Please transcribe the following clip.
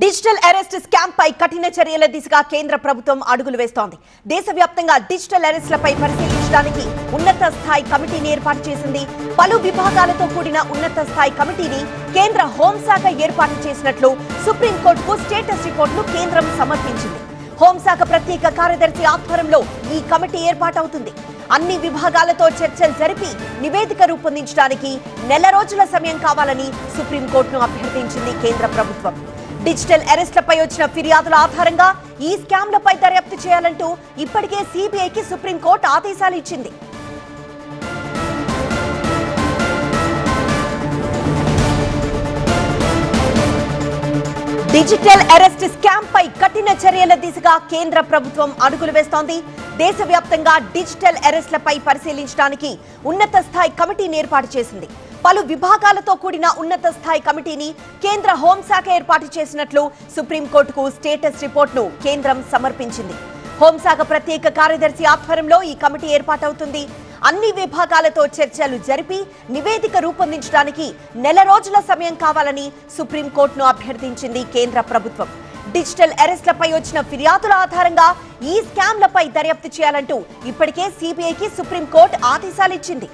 Digital arrest scam పై కఠిన చర్యల దిశగా కేంద్ర ప్రభుత్వం అడుగులు వేస్తోంది. దేశవ్యాప్తంగా డిజిటల్ అరెస్టులపై పరిశీలించడానికి ఉన్నత స్థాయి కమిటీని ఏర్పాటు చేసింది. పలు విభాగాలతో కూడిన ఉన్నత స్థాయి కమిటీని కేంద్ర హోంశాఖ ఏర్పాటు చేసినట్లు సుప్రీంకోర్టుకు స్టేటస్ రిపోర్టును కేంద్రం సమర్పించింది. హోంశాఖ ప్రత్యేక కార్యదర్శి ఆధ్వర్యంలో ఈ కమిటీ ఏర్పాటవుతుంది. అన్ని విభాగాలతో చర్చలు జరిపి నివేదిక రూపొందించడానికి నెల రోజుల సమయం కావాలని సుప్రీంకోర్టును అభ్యర్థించింది కేంద్ర ప్రభుత్వం. డిజిటల్ అరెస్టులపై వచ్చిన ఫిర్యాదుల ఆధారంగా ఈ స్కామ్లపై దర్యాప్తు చేయాలంటూ ఇప్పటికే సిబిఐకి సుప్రీంకోర్టు ఆదేశాలు ఇచ్చింది. డిజిటల్ అరెస్ట్ స్కామ్ పై కఠిన చర్యల దిశగా కేంద్ర ప్రభుత్వం అడుగులు వేస్తోంది. దేశవ్యాప్తంగా డిజిటల్ అరెస్ట్లపై పరిశీలించడానికి ఉన్నత స్థాయి కమిటీని ఏర్పాటు చేసింది. పలు విభాగాలతో కూడిన ఉన్నత స్థాయి కమిటీని కేంద్ర హోంశాఖ ఏర్పాటు చేసినట్లు సుప్రీంకోర్టుకు స్టేటస్ రిపోర్ట్ను కేంద్రం సమర్పించింది. హోంశాఖ ప్రత్యేక కార్యదర్శి ఆధ్వర్యంలో ఈ కమిటీ ఏర్పాటవుతుంది. అన్ని విభాగాలతో చర్చలు జరిపి నివేదిక రూపొందించడానికి నెల రోజుల సమయం కావాలని సుప్రీంకోర్టును అభ్యర్థించింది కేంద్ర ప్రభుత్వం. డిజిటల్ అరెస్ట్లపై వచ్చిన ఫిర్యాదుల ఆధారంగా ఈ స్కామ్లపై దర్యాప్తు చేయాలంటూ ఇప్పటికే సిబిఐకి సుప్రీంకోర్టు ఆదేశాలిచ్చింది.